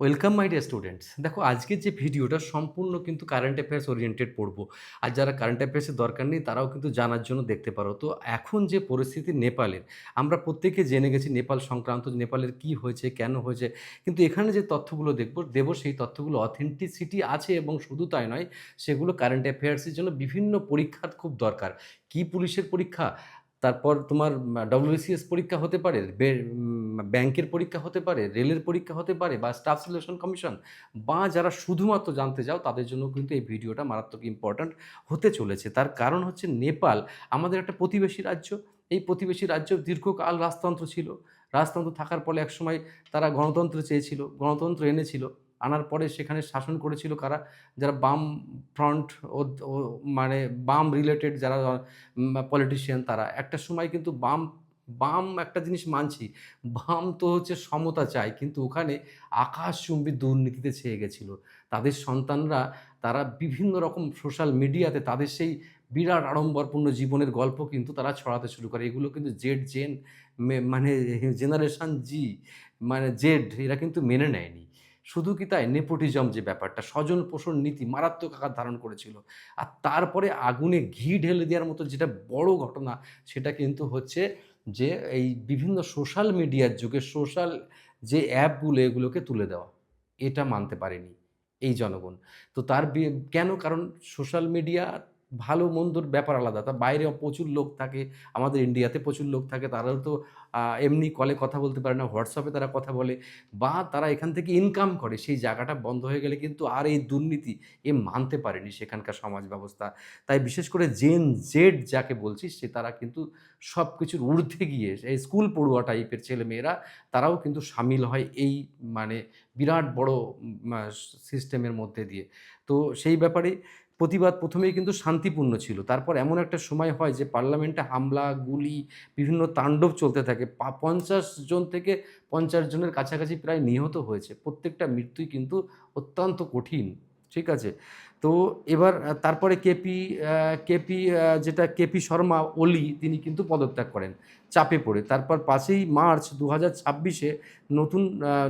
Welcome my dear students দেখো, আজকের যে ভিডিওটা সম্পূর্ণ কিন্তু কারেন্ট অ্যাফেয়ার্স ওরিয়েন্টেড পড়ব। আর যারা কারেন্ট অ্যাফেয়ার্সের দরকার নেই, তারাও কিন্তু জানার জন্য দেখতে পারো। তো এখন যে পরিস্থিতি নেপালের, আমরা প্রত্যেকে জেনে গেছি নেপাল সংক্রান্ত, নেপালের কি হয়েছে, কেন হয়েছে। কিন্তু এখানে যে তথ্যগুলো দেখব, দেবো সেই তথ্যগুলো অথেন্টিসিটি আছে এবং শুধু তাই নয়, সেগুলো কারেন্ট অ্যাফেয়ার্সের জন্য বিভিন্ন পরীক্ষার খুব দরকার। কি পুলিশের পরীক্ষা? তারপর তোমার ডব্লিউবিসিএস পরীক্ষা হতে পারে ব্যাংকের পরীক্ষা হতে পারে, রেলের পরীক্ষা হতে পারে বা স্টাফ সিলেকশন কমিশন বা যারা শুধুমাত্র জানতে চাও তাদের জন্য কিন্তু এই ভিডিওটা মারাত্মক ইম্পর্ট্যান্ট হতে চলেছে। তার কারণ হচ্ছে নেপাল আমাদের একটা প্রতিবেশী রাজ্য। এই প্রতিবেশী রাজ্য দীর্ঘকাল রাজতন্ত্র ছিল। রাজতন্ত্র থাকার ফলে একসময় তারা গণতন্ত্র চেয়েছিল, গণতন্ত্র এনেছিল। আনার পরে সেখানে শাসন করেছিল কারা? যারা বাম ফ্রন্ট ও মানে বাম রিলেটেড যারা পলিটিশিয়ান তারা। একটা সময় কিন্তু বাম বাম একটা জিনিস মানছি, বাম তো হচ্ছে সমতা চায় কিন্তু ওখানে আকাশচুম্বী দুর্নীতিতে ছেয়ে গেছিল। তাদের সন্তানরা, তারা বিভিন্ন রকম সোশ্যাল মিডিয়াতে তাদের সেই বিরাট আড়ম্বরপূর্ণ জীবনের গল্প কিন্তু তারা ছড়াতে শুরু করে। এগুলো কিন্তু জেড জেন মানে জেনারেশন জি মানে জেড এরা কিন্তু মেনে নেয়নি। শুধু কি তাই? নেপোটিজম যে ব্যাপারটা, স্বজন পোষণ নীতি মারাত্মক আকার ধারণ করেছিল। আর তারপরে আগুনে ঘি ঢেলে দেওয়ার মতো যেটা বড় ঘটনা, সেটা কিন্তু হচ্ছে যে এই বিভিন্ন সোশ্যাল মিডিয়ার যুগে সোশ্যাল যে অ্যাপগুলো, এগুলোকে তুলে দেওয়া। এটা মানতে পারেনি এই জনগণ। তো তার কেন? কারণ সোশ্যাল মিডিয়া ভালো মন্দর ব্যাপার আলাদা। তা বাইরে প্রচুর লোক থাকে, আমাদের ইন্ডিয়াতে প্রচুর লোক থাকে, তারাও তো এমনি কলে কথা বলতে পারে না হোয়াটসঅ্যাপে তারা কথা বলে বা তারা এখান থেকে ইনকাম করে। সেই জায়গাটা বন্ধ হয়ে গেলে কিন্তু আর এই দুর্নীতি এ মানতে পারেনি সেখানকার সমাজ ব্যবস্থা তাই বিশেষ করে জেন জেড যাকে বলছি, সে তারা কিন্তু সব কিছুর ঊর্ধ্বে গিয়ে, এই স্কুল পড়ুয়া টাইপের ছেলে মেয়েরা তারাও কিন্তু সামিল হয় এই মানে বিরাট বড় সিস্টেমের মধ্যে দিয়ে। তো সেই ব্যাপারে প্রতিবাদ প্রথমেই কিন্তু শান্তিপূর্ণ ছিল। তারপর এমন একটা সময় হয় যে পার্লামেন্টে হামলা, গুলি, বিভিন্ন তাণ্ডব চলতে থাকে। পঞ্চাশ জন থেকে পঞ্চাশ জনের কাছাকাছি প্রায় নিহত হয়েছে। প্রত্যেকটা মৃত্যুই কিন্তু অত্যন্ত কঠিন, ঠিক আছে? তো এবার তারপরে কেপি কেপি যেটা কেপি শর্মা ওলি তিনি কিন্তু পদত্যাগ করেন, চাপে পড়ে। তারপর পাঁচই মার্চ দু হাজার ছাব্বিশে নতুন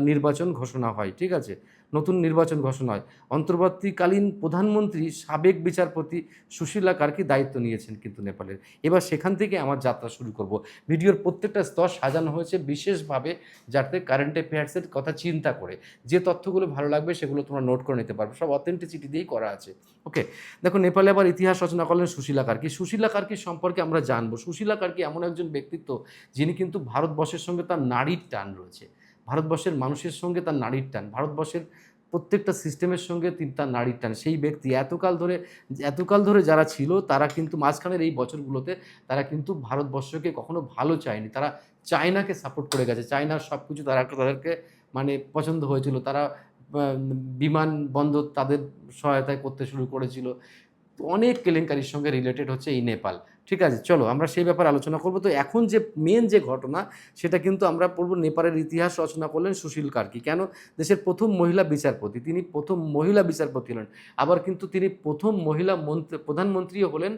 নির্বাচন ঘোষণা হয়, ঠিক আছে? নতুন নির্বাচন ঘোষণা হয়। অন্তর্বর্তীকালীন প্রধানমন্ত্রী, সাবেক বিচারপতি সুশীলা কার্কি দায়িত্ব নিয়েছেন কিন্তু নেপালের। এবার সেখান থেকে আমার যাত্রা শুরু করব। ভিডিওর প্রত্যেকটা স্তর সাজানো হয়েছে বিশেষভাবে যাতে কারেন্ট অ্যাফেয়ার্সের কথা চিন্তা করে। যে তথ্যগুলো ভালো লাগবে সেগুলো তোমরা নোট করে নিতে পারবে। সব অথেন্টিসিটি দিয়েই করা আছে। ওকে দেখো, নেপালে আবার ইতিহাস রচনা করলেন সুশীলা কার্কি। সুশীলা কার্কি সম্পর্কে আমরা জানব। সুশীলা কার্কি এমন একজন ব্যক্তিত্ব যিনি কিন্তু ভারতবর্ষের সঙ্গে তার নারীর টান রয়েছে। ভারতবর্ষের মানুষের সঙ্গে তার নারীর টান, ভারতবর্ষের প্রত্যেকটা সিস্টেমের সঙ্গে তিনি তার নারীর টান। সেই ব্যক্তি এতকাল ধরে এতকাল ধরে যারা ছিল, তারা কিন্তু মাঝখানের এই বছরগুলোতে তারা কিন্তু ভারতবর্ষকে কখনো ভালো চায়নি। তারা চায়নাকে সাপোর্ট করে গেছে। চায়নার সব কিছু তারা, তাদেরকে মানে পছন্দ হয়েছিল। তারা বিমান বন্দর তাদের সহায়তায় করতে শুরু করেছিল। অনেক কেলেঙ্কারির সঙ্গে রিলেটেড হচ্ছে এই নেপাল। ঠিক আছে, চলো আমরা সেই ব্যাপারে আলোচনা করব। তো এখন যে মেন যে ঘটনা, সেটা কিন্তু আমরা পড়ব নেপালের ইতিহাস রচনা করলেন সুশীল কার্কি। কেন? দেশের প্রথম মহিলা বিচারপতি, তিনি প্রথম মহিলা বিচারপতি হলেন। আবার কিন্তু তিনি প্রথম মহিলা মন্ত্রী, প্রধানমন্ত্রীও হলেন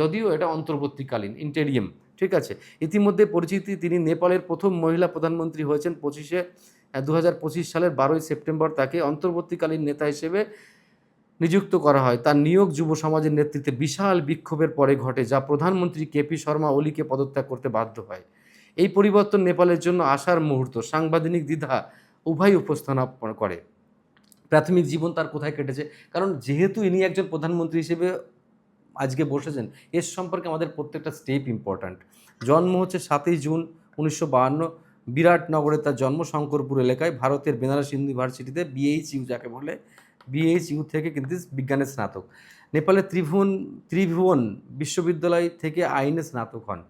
যদিও এটা অন্তর্বর্তীকালীন ইন্টেরিয়াম ঠিক আছে? ইতিমধ্যে পরিচিতি, তিনি নেপালের প্রথম মহিলা প্রধানমন্ত্রী হয়েছেন পঁচিশে দু হাজার পঁচিশ সালের বারোই সেপ্টেম্বর। তাকে অন্তর্বর্তীকালীন নেতা হিসেবে নিযুক্ত করা হয়। তার নিয়োগ যুব সমাজের নেতৃত্বে বিশাল বিক্ষোভের পরে ঘটে, যা প্রধানমন্ত্রী কেপি শর্মা ওলিকে পদত্যাগ করতে বাধ্য হয়। এই পরিবর্তন নেপালের জন্য আসার মুহূর্ত। সাংবিধানিক দ্বিধা উভয় উপস্থাপন করে। প্রাথমিক জীবন তার কোথায় কেটেছে? কারণ যেহেতু ইনি একজন প্রধানমন্ত্রী হিসেবে আজকে বসেছেন, এর সম্পর্কে আমাদের প্রত্যেকটা স্টেপ ইম্পর্ট্যান্ট জন্ম হচ্ছে সাতই জুন উনিশশো বাহান্ন। বিরাটনগরে তার জন্ম শঙ্করপুর এলাকায়। ভারতের বেনারস ইউনিভার্সিটিতে বিএইচইউ যাকে বলে। বিএইচইউ থেকে কিন্তু বিজ্ঞানে স্নাতক। নেপালের ত্রিভুবন ত্রিভুবন বিশ্ববিদ্যালয় থেকে আইনে স্নাতক হন।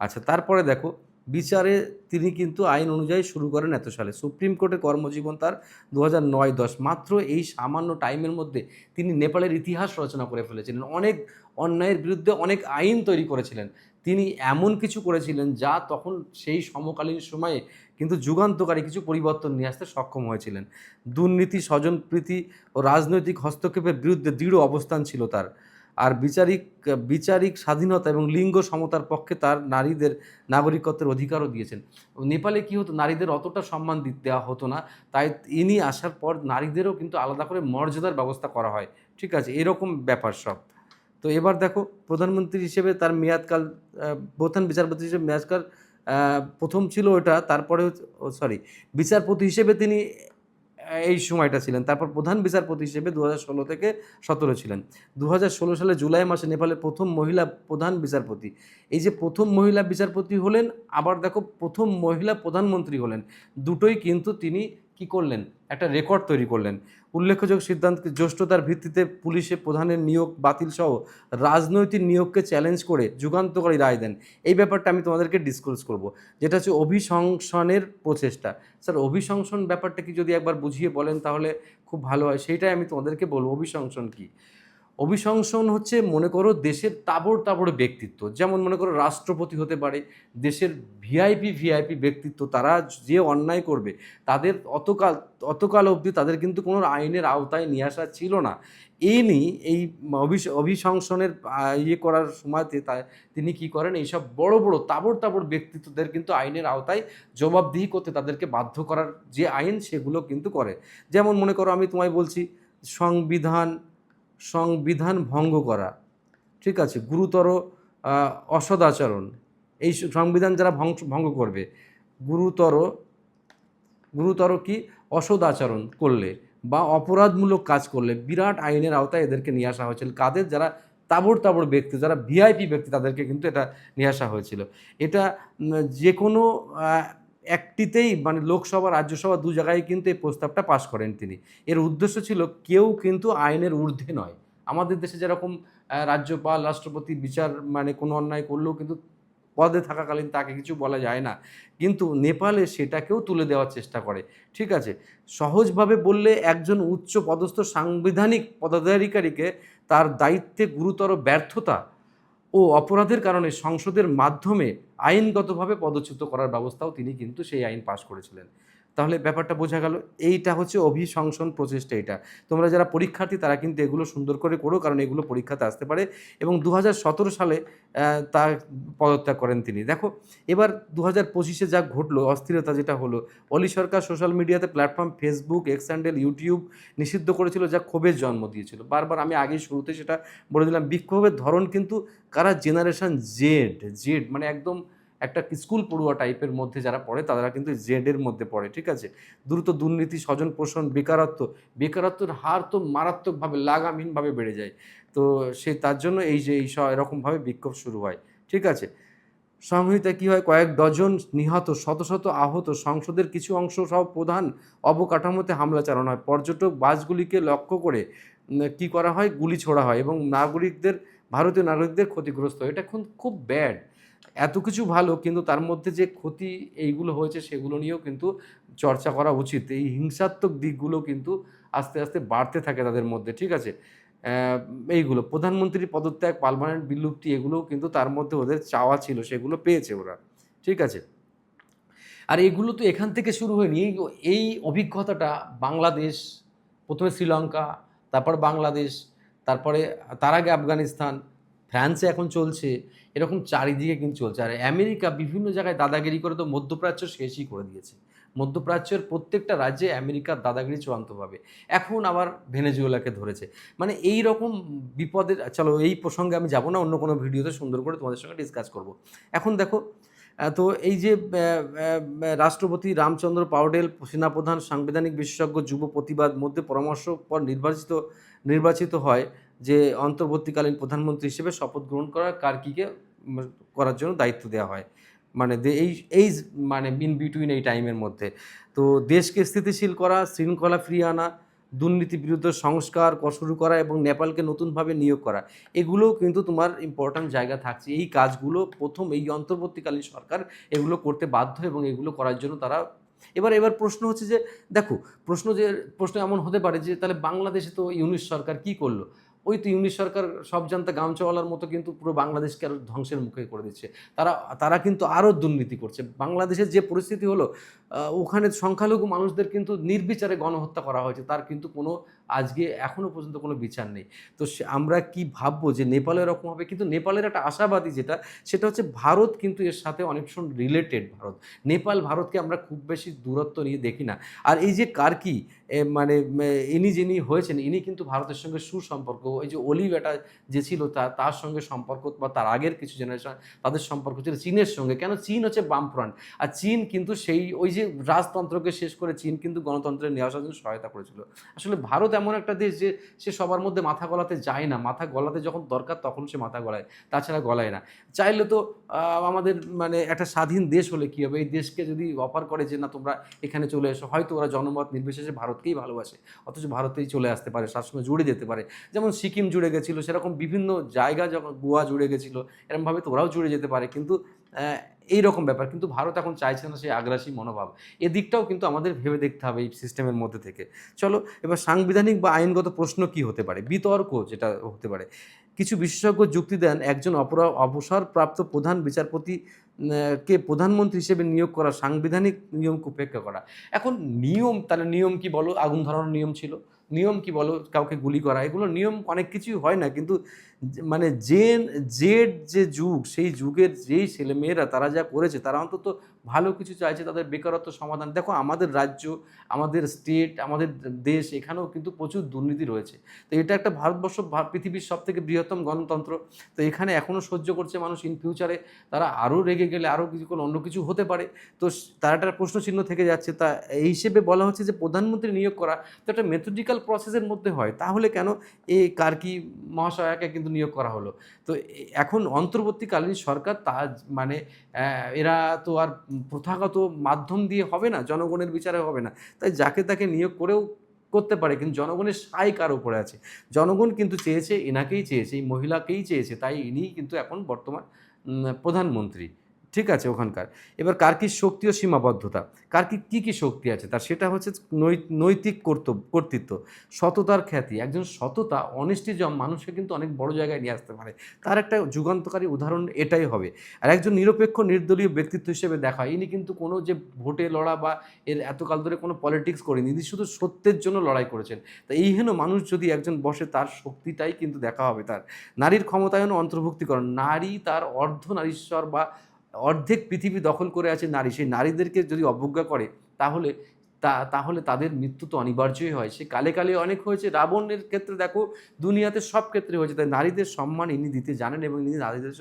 আচ্ছা তারপরে দেখো, বিচারে তিনি কিন্তু আইন অনুযায়ী শুরু করেন এত সালে। সুপ্রিম কোর্টে কর্মজীবন তার দু হাজার নয় দশ। মাত্র এই সামান্য টাইমের মধ্যে তিনি নেপালের ইতিহাস রচনা করে ফেলেছিলেন। অনেক অন্যায়ের বিরুদ্ধে অনেক আইন তৈরি করেছিলেন। তিনি এমন কিছু করেছিলেন যা তখন সেই সমকালীন সময়ে কিন্তু যুগান্তকারী কিছু পরিবর্তন নিয়ে আসতে সক্ষম হয়েছিলেন। দুর্নীতি, স্বজনপ্রীতি ও রাজনৈতিক হস্তক্ষেপের বিরুদ্ধে দৃঢ় অবস্থান ছিল তার। আর বিচারিক বিচারিক স্বাধীনতা এবং লিঙ্গ সমতার পক্ষে তার নারীদের নাগরিকত্বের অধিকারও দিয়েছেন। নেপালে কী হতো? নারীদের অতটা সম্মান দিতে দেওয়া হতো না। তাই ইনি আসার পর নারীদেরও কিন্তু আলাদা করে মর্যাদার ব্যবস্থা করা হয়। ঠিক আছে? এরকম ব্যাপার সব। তো এবার দেখো, প্রধানমন্ত্রী হিসেবে তার মেয়াদকাল প্রধান বিচারপতি হিসেবে মেয়াদকাল প্রথম ছিল ওটা তারপরে সরি বিচারপতি হিসেবে তিনি এই সময়টা ছিলেন। তারপর প্রধান বিচারপতি হিসেবে দু হাজার ষোলো থেকে সতেরো ছিলেন। দু হাজার ষোলো সালে জুলাই মাসে নেপালের প্রথম মহিলা প্রধান বিচারপতি। এই যে প্রথম মহিলা বিচারপতি হলেন, আবার দেখো প্রথম মহিলা প্রধানমন্ত্রী হলেন। দুটোই কিন্তু তিনি কি করলেন? একটা রেকর্ড তৈরি করলেন। উল্লেখযোগ্য সিদ্ধান্ত জ্যেষ্ঠতার ভিত্তিতে পুলিশে প্রধানের নিয়োগ বাতিল সহ রাজনৈতিক নিয়োগকে চ্যালেঞ্জ করে যুগান্তকারী রায় দেন। এই ব্যাপারটা আমি তোমাদেরকে ডিসক্লোজ করব। যেটা হচ্ছে অভিশংসনের প্রচেষ্টা। স্যার, অভিশংসন ব্যাপারটা কি যদি একবার বুঝিয়ে বলেন তাহলে খুব ভালো হয়। সেইটাই আমি তোমাদেরকে বলব। অভিশংসন কি? অভিশংসন হচ্ছে, মনে করো, দেশের তাবড় তাবড় ব্যক্তিত্ব। যেমন মনে করো, রাষ্ট্রপতি হতে পারে, দেশের ভিআইপি ভিআইপি ব্যক্তিত্ব, তারা যে অন্যায় করবে, তাদের অতকাল অতকাল অবধি তাদের কিন্তু কোনো আইনের আওতায় নিয়ে আসা ছিল না। ইনি এই অভিশ, অভিশংসনের ইয়ে করার সময়তে তিনি কি করেন, এইসব বড় বড় তাবড় তাবড় ব্যক্তিত্বদের কিন্তু আইনের আওতায় জবাবদিহি করতে তাদেরকে বাধ্য করার যে আইন, সেগুলো কিন্তু করে। যেমন মনে করো, আমি তোমায় বলছি, সংবিধান সংবিধান ভঙ্গ করা। ঠিক আছে, গুরুতর অসদাচরণ এই সংবিধান যারা ভঙ্গ করবে, গুরুতর গুরুতর কি? অসদাচরণ করলে বা অপরাধমূলক কাজ করলে বিরাট আইনের আওতায় এদেরকে নিয়ে আসা হয়েছিল। কাদের? যারা তাবড় তাবড় ব্যক্তি, যারা ভিআইপি ব্যক্তি, তাদেরকে কিন্তু এটা নিয়ে আসা হয়েছিল। এটা যে কোনো একটিতেই মানে লোকসভা, রাজ্যসভা দু জায়গায় কিন্তু এই প্রস্তাবটা পাশ করেন তিনি। এর উদ্দেশ্য ছিল কেউ কিন্তু আইনের ঊর্ধ্বে নয়। আমাদের দেশে যেরকম রাজ্যপাল, রাষ্ট্রপতি বিচার মানে কোনো অন্যায় করলেও কিন্তু পদে থাকাকালীন তাকে কিছু বলা যায় না। কিন্তু নেপালে সেটাকেও তুলে দেওয়ার চেষ্টা করে। ঠিক আছে? সহজভাবে বললে একজন উচ্চ পদস্থ সাংবিধানিক পদাধিকারীকে তার দায়িত্বে গুরুতর ব্যর্থতা ও অপরাধের কারণে সংসদের মাধ্যমে আইনগতভাবে পদচ্যুত করার ব্যবস্থাও তিনি কিন্তু সেই আইন পাশ করেছিলেন। তাহলে ব্যাপারটা বোঝা গেল, এইটা হচ্ছে অভিশংসন প্রচেষ্টা এটা। তোমরা যারা পরীক্ষার্থী, তারা কিন্তু এগুলো সুন্দর করে করো, কারণ এগুলো পরীক্ষাতে আসতে পারে। এবং দু হাজার সতেরো সালে তা পদত্যাগ করেন তিনি। দেখো, এবার দু হাজার পঁচিশে যা ঘটলো, অস্থিরতা যেটা হলো, অলি সরকার সোশ্যাল মিডিয়াতে প্ল্যাটফর্ম ফেসবুক, এক্স ইউটিউব নিষিদ্ধ করেছিল যা ক্ষোভের জন্ম দিয়েছিল। বারবার আমি আগে শুরুতে সেটা বলে দিলাম, বিক্ষোভের ধরন কিন্তু কারা? জেনারেশন জেড জেড মানে একদম একটা স্কুল পড়ুয়া টাইপের মধ্যে যারা পড়ে, তারা কিন্তু জেডের মধ্যে পড়ে, ঠিক আছে? দ্রুত দুর্নীতি স্বজন পোষণ বেকারত্ব, বেকারত্বের হার তো মারাত্মকভাবে, লাগামহীনভাবে বেড়ে যায়। তো সে, তার জন্য এই যে, এই এরকমভাবে বিক্ষোভ শুরু হয়, ঠিক আছে? সংহিতা কী হয়? কয়েক ডজন নিহত, শত শত আহত, সংসদের কিছু অংশ সহ প্রধান অবকাঠামোতে হামলা চালানো হয়। পর্যটক বাসগুলিকে লক্ষ্য করে কি করা হয়? গুলি ছোড়া হয় এবং নাগরিকদের, ভারতীয় নাগরিকদের ক্ষতিগ্রস্ত হয়। এটা এখন খুব ব্যাড এত কিছু ভালো, কিন্তু তার মধ্যে যে ক্ষতি এইগুলো হয়েছে সেগুলো নিয়েও কিন্তু চর্চা করা উচিত। এই হিংসাত্মক দিকগুলো কিন্তু আস্তে আস্তে বাড়তে থাকে তাদের মধ্যে, ঠিক আছে? এইগুলো প্রধানমন্ত্রীর পদত্যাগ, পার্মানেন্ট বিলুপ্তি এগুলোও কিন্তু তার মধ্যে ওদের চাওয়া ছিল, সেগুলো পেয়েছে ওরা, ঠিক আছে? আর এগুলো তো এখান থেকে শুরু হয়নি, এই এই অভিজ্ঞতাটা বাংলাদেশ, প্রথমে শ্রীলঙ্কা, তারপর বাংলাদেশ, তারপরে, তার আগে আফগানিস্তান, ফ্রান্সে এখন চলছে এরকম চারিদিকে কিন্তু চলছে। আর আমেরিকা বিভিন্ন জায়গায় দাদাগিরি করে তো মধ্যপ্রাচ্য শেষই করে দিয়েছে। মধ্যপ্রাচ্যের প্রত্যেকটা রাজ্যে আমেরিকার দাদাগিরি চূড়ান্তভাবে এখন আবার ভেনেজুয়েলাকে ধরেছে। মানে এই রকম বিপদের, চলো এই প্রসঙ্গে আমি যাব না, অন্য কোনো ভিডিওতে সুন্দর করে তোমাদের সঙ্গে ডিসকাস করব। এখন দেখো তো এই যে রাষ্ট্রপতি রামচন্দ্র পাউডেল সেনাপ্রধান, সাংবিধানিক বিশেষজ্ঞ, যুব প্রতিবাদ মধ্যে পরামর্শ পর নির্বাচিত নির্বাচিত হয় যে অন্তর্বর্তীকালীন প্রধানমন্ত্রী হিসেবে শপথ গ্রহণ করার উম, করার জন্য দায়িত্ব দেওয়া হয়। মানে এই এই মানে বিন বিটুইন এই টাইমের মধ্যে। তো দেশকে স্থিতিশীল করা শৃঙ্খলা ফিরিয়ে আনা দুর্নীতি বিরুদ্ধে সংস্কার শুরু করা এবং নেপালকে নতুনভাবে নিয়োগ করা এগুলোও কিন্তু তোমার ইম্পর্ট্যান্ট জায়গা থাকছে। এই কাজগুলো প্রথম এই অন্তর্বর্তীকালীন সরকার এগুলো করতে বাধ্য এবং এগুলো করার জন্য তারা এবার এবার প্রশ্ন হচ্ছে যে দেখো প্রশ্ন যে প্রশ্ন এমন হতে পারে যে তাহলে বাংলাদেশে তো ইউনিশ সরকার কি করল? ওই তো ইংলিশ সরকার সব জানতে গামছাওয়ালার মতো কিন্তু পুরো বাংলাদেশকে আরও ধ্বংসের মুখে করে দিচ্ছে। তারা তারা কিন্তু আরও দুর্নীতি করছে। বাংলাদেশের যে পরিস্থিতি হলো ওখানে সংখ্যালঘু মানুষদের কিন্তু নির্বিচারে গণহত্যা করা হয়েছে। তার কিন্তু কোনো আজকে এখনও পর্যন্ত কোনো বিচার নেই। তো আমরা কি ভাববো যে নেপালে এরকম হবে? কিন্তু নেপালের একটা আশাবাদী যেটা, সেটা হচ্ছে ভারত কিন্তু এর সাথে অনেক সময় রিলেটেড ভারত। নেপাল ভারতকে আমরা খুব বেশি দূরত্ব নিয়ে দেখি না। আর এই যে কার্কি মানে ইনি যিনি হয়েছেন, ইনি কিন্তু ভারতের সঙ্গে সুসম্পর্ক। ওই যে অলিভ এটা যে ছিল, তা, তার সঙ্গে সম্পর্ক বা তার আগের কিছু জেনারেশন তাদের সম্পর্ক ছিল চীনের সঙ্গে। কেন? চীন হচ্ছে বামফ্রন্ট। আর চীন কিন্তু সেই, ওই যে রাজতন্ত্রকে শেষ করে চীন কিন্তু গণতন্ত্রের নিয়ে আসার জন্য সহায়তা করেছিল। আসলে ভারত এমন একটা দেশ যে সে সবার মধ্যে মাথা গলাতে যায় না। মাথা গলাতে যখন দরকার তখন সে মাথা গলায়, তাছাড়া গলায় না। চাইলে তো আমাদের মানে একটা স্বাধীন দেশ হলে কী হবে? এই দেশকে যদি অফার করে যে না, তোমরা এখানে চলে এসো, হয়তো ওরা জনমত নির্বিশেষে ভারতকেই ভালোবাসে। অথচ ভারতেই চলে আসতে পারে সবসময় জুড়ে যেতে পারে। যেমন সিকিম জুড়ে গেছিল, সেরকম বিভিন্ন জায়গা যখন গোয়া জুড়ে গেছিল এরকমভাবে তো ওরাও জুড়ে যেতে পারে। কিন্তু এই রকম ব্যাপার। কিন্তু ভারত এখন চাইছে না সেই আগ্রাসী মনোভাব। এদিকটাও কিন্তু আমাদের ভেবে দেখতে হবে এই সিস্টেমের মধ্যে থেকে। চলো, এবার সাংবিধানিক বা আইনগত প্রশ্ন কি হতে পারে? বিতর্ক যেটা হতে পারে। কিছু বিশেষজ্ঞ যুক্তি দেন, একজন অপরা অবসরপ্রাপ্ত প্রধান বিচারপতি কে প্রধানমন্ত্রী হিসেবে নিয়োগ করা সাংবিধানিক নিয়মকে উপেক্ষা করা। এখন নিয়ম, তাহলে নিয়ম কি বলো? আগুন ধরানোর নিয়ম ছিল। নিয়ম কি বলো? কাউকে গুলি করা, এগুলো নিয়ম অনেক কিছুই হয় না, কিন্তু মানে যে জেড যে যুগ, সেই যুগের যেই ছেলেমেয়েরা, তারা যা করেছে, তারা অন্তত ভালো কিছু চাইছে, তাদের বেকারত্ব সমাধান। দেখো, আমাদের রাজ্য, আমাদের স্টেট আমাদের দেশ, এখানেও কিন্তু প্রচুর দুর্নীতি রয়েছে। তো এটা একটা ভারতবর্ষ পৃথিবীর সব থেকে বৃহত্তম গণতন্ত্র। তো এখানে এখনও সহ্য করছে মানুষ ইন ফিউচারে তারা আরও রেগে গেলে আরও কিছু কোনো অন্য কিছু হতে পারে। তো তার একটা প্রশ্ন চিহ্ন থেকে যাচ্ছে। তা এই হিসেবে বলা হচ্ছে যে প্রধানমন্ত্রী নিয়োগ করা, তো একটা মেথডিক্যাল প্রসেসের মধ্যে হয়, তাহলে কেন এই কার্কি মহাশয়াকে কিন্তু নিয়োগ করা হলো? তো এখন অন্তর্বর্তীকালীন সরকার তা মানে এরা তো আর প্রথাগত মাধ্যম দিয়ে হবে না, জনগণের বিচারে হবে না। তাই যাকে তাকে নিয়োগ করেও করতে পারে, কিন্তু জনগণের সাই কার উপরে আছে? জনগণ কিন্তু চেয়েছে, এনাকেই চেয়েছে, এই মহিলাকেই চেয়েছে, তাই ইনিই কিন্তু এখন বর্তমান প্রধানমন্ত্রী। ঠিক আছে ওখানকার। এবার কার কি শক্তি ও সীমাবদ্ধতা? কার কি, কী শক্তি আছে? তার সেটা হচ্ছে নৈতিক কর্তব্য কর্তৃত্ব। সততার খ্যাতি। একজন সততা অনেস্টি জম মানুষকে কিন্তু অনেক বড় জায়গায় নিয়ে আসতে পারে। তার একটা যুগান্তকারী উদাহরণ এটাই হবে। আর একজন নিরপেক্ষ, নির্দলীয় ব্যক্তিত্ব হিসেবে দেখা হয় ইনি কিন্তু কোনো যে ভোটে লড়া বা এর এতকাল ধরে কোনো পলিটিক্স করেনি, ইনি শুধু সত্যের জন্য লড়াই করেছেন। তা এই হেন মানুষ যদি একজন বসে, তার শক্তিটাই কিন্তু দেখা হবে তার। নারীর ক্ষমতায়ন অন্তর্ভুক্তিকরণ। নারী তার অর্ধ নারীশ্বর বা অর্ধেক পৃথিবী দখল করে আছে নারী। সেই নারীদেরকে যদি অবজ্ঞা করে, তাহলে তা, তাহলে তাদের মৃত্যু তো অনিবার্যই হয়। সে কালে কালে অনেক হয়েছে। রাবণের ক্ষেত্রে দেখো, দুনিয়াতে সব ক্ষেত্রে হয়েছে। তাই নারীদের সম্মান ইনি দিতে জানেন এবং ইনি নারীদের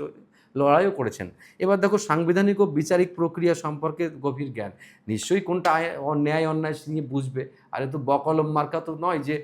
লড়াইও করেছেন। এবার দেখো, সাংবিধানিক ও বিচারিক প্রক্রিয়া সম্পর্কে গভীর জ্ঞান। নিশ্চয়ই কোনটা ন্যায় অন্যায় নিয়ে বুঝবে। আর তো বকলম মার্কা তো নয় যে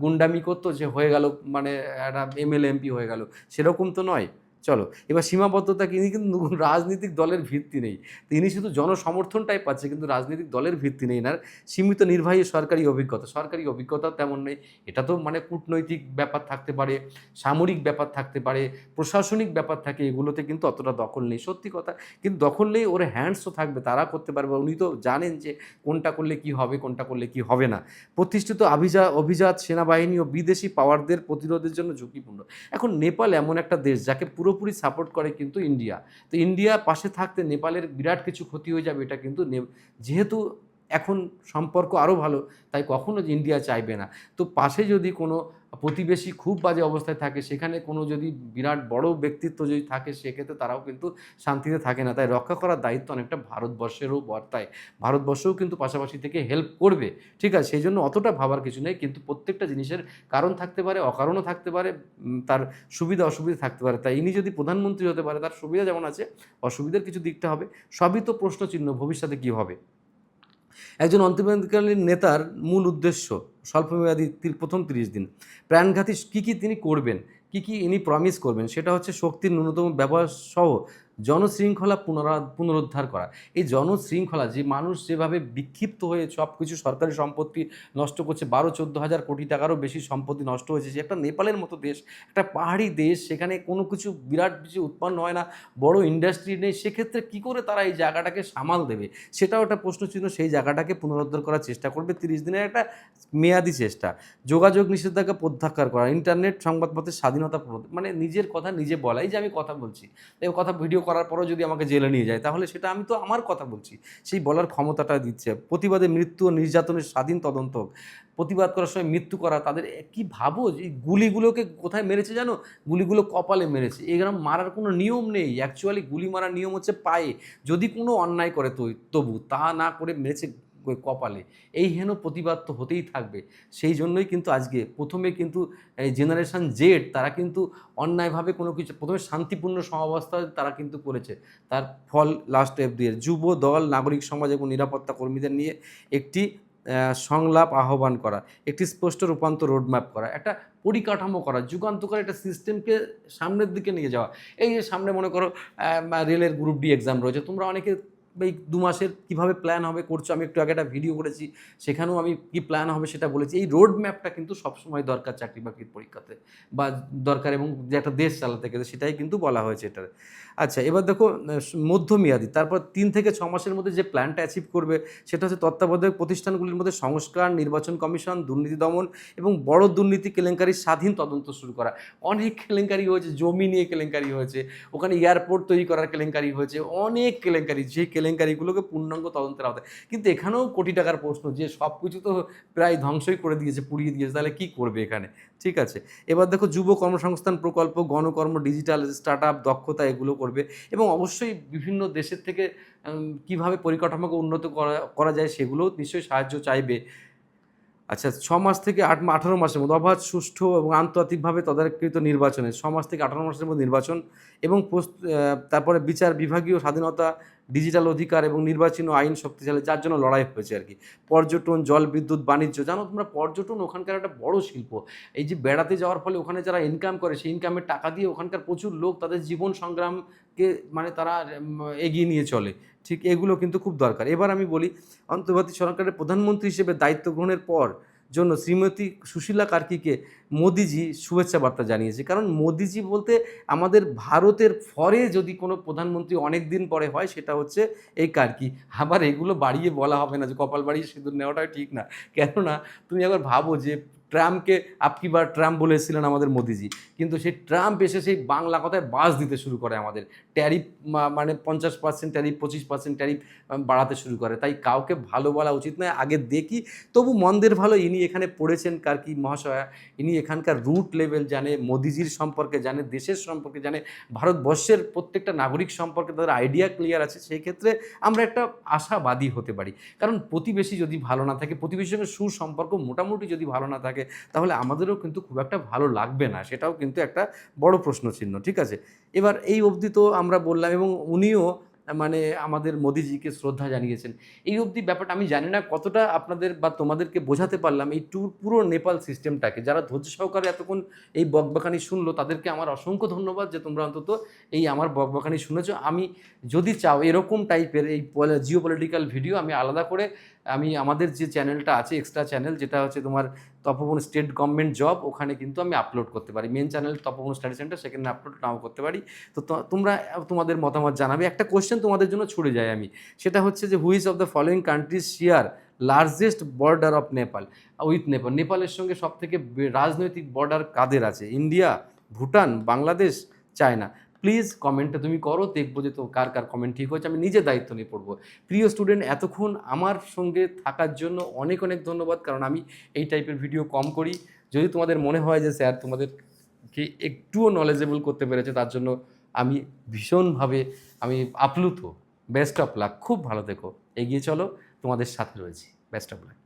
গুন্ডামি করতো যে হয়ে গেল মানে একটা এমএলএ, এমপি হয়ে গেল। সেরকম তো নয়। চলো, এবার সীমাবদ্ধতা ইনি কিন্তু রাজনৈতিক দলের ভিত্তি নেই। তিনি শুধু জনসমর্থনটাই পাচ্ছে কিন্তু রাজনৈতিক দলের ভিত্তি নেই। না সীমিত নির্বাহী সরকারি অভিজ্ঞতা। সরকারি অভিজ্ঞতা তেমন নেই। এটা তো মানে কূটনৈতিক ব্যাপার থাকতে পারে, সামরিক ব্যাপার থাকতে পারে, প্রশাসনিক ব্যাপার থাকে, এগুলোতে কিন্তু অতটা দখল নেই। সত্যি কথা, কিন্তু দখল নেই, ওর হ্যান্ডসও থাকবে, তারা করতে পারবে। উনি তো জানেন যে কোনটা করলে কি হবে, কোনটা করলে কি হবে না। প্রতিষ্ঠিত অভিজা, অভিজাত সেনাবাহিনী ও বিদেশি পাওয়ারদের প্রতিরোধের জন্য ঝুঁকিপূর্ণ। এখন নেপাল এমন একটা দেশ, যাকে পুরোপুরি সাপোর্ট করে কিন্তু ইন্ডিয়া তো ইন্ডিয়া পাশে থাকতে নেপালের বিরাট কিছু ক্ষতি হয়ে যাবে, এটা কিন্তু যেহেতু এখন সম্পর্ক আরও ভালো, তাই কখনো ইন্ডিয়া চাইবে না। তো পাশে যদি কোনো প্রতিবেশী খুব বাজে অবস্থায় থাকে, সেখানে কোনো যদি বিরাট বড় ব্যক্তিত্ব যদি থাকে, সেক্ষেত্রে তারাও কিন্তু শান্তিতে থাকে না। তাই রক্ষা করার দায়িত্ব অনেকটা ভারতবর্ষেরও বর্তায়। ভারতবর্ষও কিন্তু পাশাপাশি থেকে হেল্প করবে, ঠিক আছে? সেই জন্য অতটা ভাবার কিছু নেই, কিন্তু প্রত্যেকটা জিনিসের কারণ থাকতে পারে, অকারণও থাকতে পারে তার সুবিধা অসুবিধা থাকতে পারে। তাই ইনি যদি প্রধানমন্ত্রী হতে পারে, তার সুবিধা যেমন আছে, অসুবিধার কিছু দিকটা হবে। সবই তো প্রশ্নচিহ্ন, ভবিষ্যতে কী হবে? একজন অন্তর্বর্তীকালীন নেতার মূল উদ্দেশ্য স্বল্পমেয়াদী প্রথম তিরিশ দিন। প্রাণঘাতী কী কী তিনি করবেন? কী কী ইনি প্রমিস করবেন? সেটা হচ্ছে শক্তির ন্যূনতম ব্যবহার সহ জনশৃঙ্খলা পুনরা, পুনরুদ্ধার করা। এই জনশৃঙ্খলা যে মানুষ যেভাবে বিক্ষিপ্ত হয়ে সব কিছু সরকারি সম্পত্তি নষ্ট করছে, বারো, চোদ্দ হাজার কোটি টাকারও বেশি সম্পত্তি নষ্ট হয়েছে যে একটা নেপালের মতো দেশ, একটা পাহাড়ি দেশ, সেখানে কোনো কিছু বিরাট কিছু উৎপন্ন হয় না, বড় ইন্ডাস্ট্রি নেই, সেক্ষেত্রে কী করে তারা এই জায়গাটাকে সামাল দেবে? সেটাও একটা প্রশ্ন ছিল সেই জায়গাটাকে পুনরুদ্ধার করার চেষ্টা করবে, তিরিশ দিনের একটা মেয়াদি চেষ্টা। যোগাযোগ নিষেধাজ্ঞা প্রত্যাখ্যার করা, ইন্টারনেট সংবাদপত্রের স্বাধীনতা মানে নিজের কথা নিজে বলাই যে আমি কথা বলছি। কথা ভিডিও করার পরও যদি আমাকে জেলে নিয়ে যায়, তাহলে সেটা আমি তো আমার কথা বলছি। সেই বলার ক্ষমতাটা দিচ্ছে। প্রতিবাদে মৃত্যু ও নির্যাতনের স্বাধীন তদন্ত প্রতিবাদ করার সময় মৃত্যু করা, তাদের কি ভাবো যে গুলিগুলোকে কোথায় মেরেছে জানো? গুলিগুলো কপালে মেরেছে। এরকম মারার কোনো নিয়ম নেই। অ্যাকচুয়ালি গুলি মারার নিয়ম হচ্ছে পায়ে। যদি কোনো অন্যায় করে তো তবু, তা না করে মেরেছে কপালে। এই হেন প্রতিবাদ তো হতেই থাকবে। সেই জন্যই কিন্তু আজকে প্রথমে কিন্তু জেনারেশন জেড তারা কিন্তু অন্যায়ভাবে কোনো কিছু, প্রথমে শান্তিপূর্ণ সমাবস্থা তারা কিন্তু করেছে। তার ফল লাস্ট এফ দিয়ে যুব দল, নাগরিক সমাজ এবং নিরাপত্তা কর্মীদের নিয়ে একটি সংলাপ আহ্বান করা, একটি স্পষ্ট রূপান্তর রোডম্যাপ করা, একটা পরিকাঠামো করা, যুগান্তকার একটা সিস্টেমকে সামনের দিকে নিয়ে যাওয়া। এই যে সামনে মনে করো রেলের গ্রুপ ডি এক্সাম রয়েছে, তোমরা অনেকে এই দু মাসের কীভাবে প্ল্যান হবে করছ? আমি একটু আগে একটা ভিডিও করেছি, সেখানেও আমি কি প্ল্যান হবে সেটা বলেছি। এই রোড ম্যাপটা কিন্তু সবসময় দরকার চাকরি বাকরির পরীক্ষাতে বা দরকার এবং যে একটা দেশ চালাতে গেলে সেটাই কিন্তু বলা হয়েছে এটার। আচ্ছা এবার দেখো মধ্যমেয়াদী, তারপর তিন থেকে ছ মাসের মধ্যে যে প্ল্যানটা অ্যাচিভ করবে, সেটা হচ্ছে তত্ত্বাবধায়ক প্রতিষ্ঠানগুলির মধ্যে সংস্কার, নির্বাচন কমিশন, দুর্নীতি দমন এবং বড় দুর্নীতি কেলেঙ্কারির স্বাধীন তদন্ত শুরু করা। অনেক কেলেঙ্কারি হয়েছে, জমি নিয়ে কেলেঙ্কারি হয়েছে, ওখানে এয়ারপোর্ট তৈরি করার কেলেঙ্কারি হয়েছে, অনেক কেলেঙ্কারি। যে কেলেঙ্কারিগুলোকে পূর্ণাঙ্গ তদন্তের আওতায়। কিন্তু এখানেও কোটি টাকার প্রশ্ন যে সব কিছু তো প্রায় ধ্বংসই করে দিয়েছে, পুড়িয়ে দিয়েছে, তাহলে কি করবে এখানে? ঠিক আছে। এবার দেখো, যুব কর্মসংস্থান প্রকল্প, গণকর্ম, ডিজিটাল স্টার্ট আপ দক্ষতা এগুলো করবে এবং অবশ্যই বিভিন্ন দেশের থেকে কীভাবে পরিকাঠামোকে উন্নত করা করা যায় সেগুলোও নিশ্চয়ই সাহায্য চাইবে। আচ্ছা ছ মাস থেকে আট, আঠারো মাসের মধ্যে অবাধ, সুষ্ঠু এবং আন্তর্জাতিকভাবে তদারকৃত নির্বাচনে ছ মাস থেকে আঠারো মাসের মধ্যে নির্বাচন এবং তারপরে বিচার বিভাগীয় স্বাধীনতা ডিজিটাল অধিকার এবং নির্বাচনী আইন শক্তিশালী, যার জন্য লড়াই হয়েছে আর কি। পর্যটন, জল বিদ্যুৎ, বাণিজ্য, জানো তোমরা পর্যটন ওখানকার একটা বড় শিল্প। এই যে বেড়াতে যাওয়ার ফলে ওখানে যারা ইনকাম করে, সেই ইনকামের টাকা দিয়ে ওখানকার প্রচুর লোক তাদের জীবন সংগ্রামকে মানে তারা এগিয়ে নিয়ে চলে। ঠিক এগুলো কিন্তু খুব দরকার। এবার আমি বলি, অন্তর্বর্তী সরকারের প্রধানমন্ত্রী হিসেবে দায়িত্ব গ্রহণের পর জন্য শ্রীমতী সুশীলা কার্কিকে মোদিজি শুভেচ্ছা বার্তা জানিয়েছে। কারণ মোদিজি বলতে আমাদের ভারতের ফরে যদি কোনো প্রধানমন্ত্রী অনেক দিন পরে হয়, সেটা হচ্ছে এই কার্কি। আবার এগুলো বাড়িয়ে বলা হবে না যে কপাল বাড়িয়ে সিঁদুর নেওয়াটাই ঠিক না। কেননা, তুমি একবার ভাবো যে ট্রাম্পকে আপকি বার ট্রাম্প বলেছিলেন আমাদের মোদিজি, কিন্তু সেই ট্রাম্প এসে সেই বাংলা কথায় বাস দিতে শুরু করে আমাদের। ট্যারিফ মানে পঞ্চাশ পার্সেন্ট ট্যারিফ, পঁচিশ পার্সেন্ট ট্যারিফ বাড়াতে শুরু করে। তাই কাউকে ভালো বলা উচিত নয়। আগে দেখি, তবু মন্দের ভালো, ইনি এখানে পড়েছেন কার কার্কি মহাশয়া, ইনি এখানকার রুট লেভেল জানে, মোদিজির সম্পর্কে জানে, দেশের সম্পর্কে জানে, ভারতবর্ষের প্রত্যেকটা নাগরিক সম্পর্কে তাদের আইডিয়া ক্লিয়ার আছে, সেই ক্ষেত্রে আমরা একটা আশাবাদী হতে পারি। কারণ প্রতিবেশী যদি ভালো না থাকে, প্রতিবেশীর সঙ্গে সুসম্পর্ক মোটামুটি যদি ভালো না থাকে তাহলে আমাদেরও কিন্তু খুব একটা ভালো লাগবে না। সেটাও কিন্তু একটা বড় প্রশ্ন চিহ্ন ঠিক আছে? এবার এই অবধি তো আমরা বললাম এবং উনিও মানে আমাদের মোদিজিকে শ্রদ্ধা জানিয়েছেন। এই অবধি ব্যাপারটা আমি জানি না কতটা আপনাদের বা তোমাদেরকে বোঝাতে পারলাম এই ট্যুর পুরো নেপাল সিস্টেমটাকে। যারা ধৈর্য সহকারে এতক্ষণ এই বকবকানি শুনলো, তাদেরকে আমার অসংখ্য ধন্যবাদ যে তোমরা অন্তত এই আমার বকবকানি শুনেছো। আমি যদি চাও এরকম টাইপের এই জিও পলিটিক্যাল ভিডিও আমি আলাদা করে আমি আমাদের যে চ্যানেলটা আছে এক্সট্রা চ্যানেল যেটা হচ্ছে তোমার তপবন স্টেট গভর্নমেন্ট জব ওখানে কিন্তু আমি আপলোড করতে পারি। Main channel Tapoban study centre সেখানে আপলোড নাও করতে পারি। তো তোমরা, তোমাদের মতামত জানাবে। একটা কোশ্চেন তোমাদের জন্য ছুড়ে যায় আমি। সেটা হচ্ছে যে which of the following countries share largest border of Nepal with Nepal নেপালের সঙ্গে সব থেকে রাজনৈতিক বর্ডার কাদের আছে? India Bhutan Bangladesh China please কমেন্টটা তুমি করো, দেখব যে তো কার কার কমেন্ট ঠিক হয়েছে, আমি নিজে দায়িত্ব নিয়ে পড়ব। প্রিয় স্টুডেন্ট এতক্ষণ আমার সঙ্গে থাকার জন্য অনেক অনেক ধন্যবাদ, কারণ আমি এই টাইপের ভিডিও কম করি। যদি তোমাদের মনে হয় যে স্যার তোমাদেরকে একটুও নলেজেবল করতে পেরেছে, তার জন্য আমি ভীষণভাবে আমি আপ্লুত। বেস্ট অফ লাক খুব ভালো দেখো এগিয়ে চলো। তোমাদের সাথে রয়েছি। Best of luck